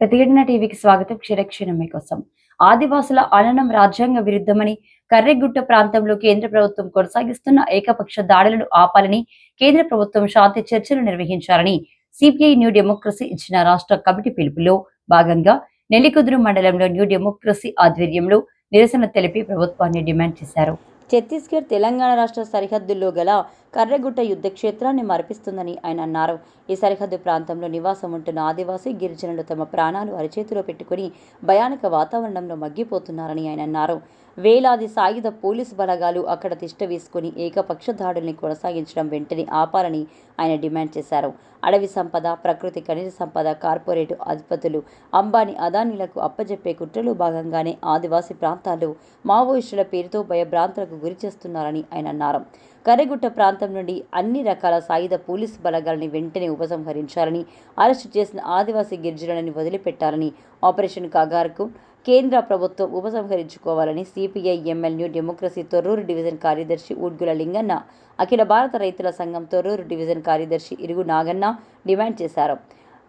ప్రతిఘటన టీవీకి స్వాగతం. క్షీరక్షణం మీకోసం. ఆదివాసుల అననం రాజ్యాంగ విరుద్ధమని కర్రెగుట్ట ప్రాంతంలో కేంద్ర ప్రభుత్వం కొనసాగిస్తున్న ఏకపక్ష దాడులను ఆపాలని కేంద్ర ప్రభుత్వం శాంతి చర్చలు నిర్వహించాలని సిపిఐ న్యూ డెమోక్రసీ ఇచ్చిన రాష్ట్ర కమిటీ పిలుపులో భాగంగా నెల్లికుదురు మండలంలో న్యూ డెమోక్రసీ ఆధ్వర్యంలో నిరసన తెలిపి ప్రభుత్వాన్ని డిమాండ్ చేశారు. ఛత్తీస్గఢ్ తెలంగాణ రాష్ట్ర సరిహద్దుల్లో గల కర్రగుట్ట యుద్ధ క్షేత్రాన్ని మరపిస్తుందని ఆయన అన్నారు. ఈ సరిహద్దు ప్రాంతంలో నివాసం ఉంటున్న ఆదివాసీ గిరిజనులు తమ ప్రాణాలు అరిచేతిలో పెట్టుకుని భయానక వాతావరణంలో మగ్గిపోతున్నారని ఆయన అన్నారు. వేలాది సాయుధ పోలీసు బలగాలు అక్కడ తిష్ట వేసుకుని ఏకపక్ష దాడుల్ని కొనసాగించడం వెంటనే ఆపాలని ఆయన డిమాండ్ చేశారు. అడవి సంపద ప్రకృతి ఖనిజ సంపద కార్పొరేట్ అధిపతులు అంబానీ అదానీలకు అప్పజెప్పే కుట్రలో భాగంగానే ఆదివాసీ ప్రాంతాల్లో మావోయిస్టుల పేరుతో భయభ్రాంతులకు గురి చేస్తున్నారని ఆయన అన్నారు. కర్రెగుట్ట ప్రాంతం నుండి అన్ని రకాల సాయుధ పోలీసు బలగాలని వెంటనే ఉపసంహరించాలని అరెస్టు చేసిన ఆదివాసీ గిరిజనులని వదిలిపెట్టాలని ఆపరేషన్ కాగార్కు కేంద్ర ప్రభుత్వం ఉపసంహరించుకోవాలని CPI ML new democracy Torrur division కార్యదర్శి ఊడ్గుల లింగన్న అఖిల భారత రైతుల సంఘం తొర్రూరు డివిజన్ కార్యదర్శి ఇరుగు నాగన్న డిమాండ్ చేశారు.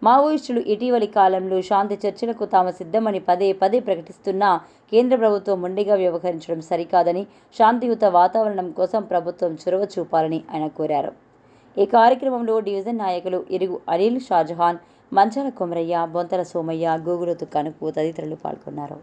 మావోయిస్టులు ఇటీవలి కాలంలో శాంతి చర్చలకు తాము సిద్ధమని పదే పదే ప్రకటిస్తున్నా కేంద్ర ప్రభుత్వం మొండిగా వ్యవహరించడం సరికాదని శాంతియుత వాతావరణం కోసం ప్రభుత్వం చొరవ చూపాలని ఆయన కోరారు. ఈ కార్యక్రమంలో డివిజన్ నాయకులు ఇరుగు అనిల్ షాజహాన్ మంచాల కొమరయ్య బొంతల సోమయ్య గూగులతు కనుపు తదితరులు పాల్గొన్నారు.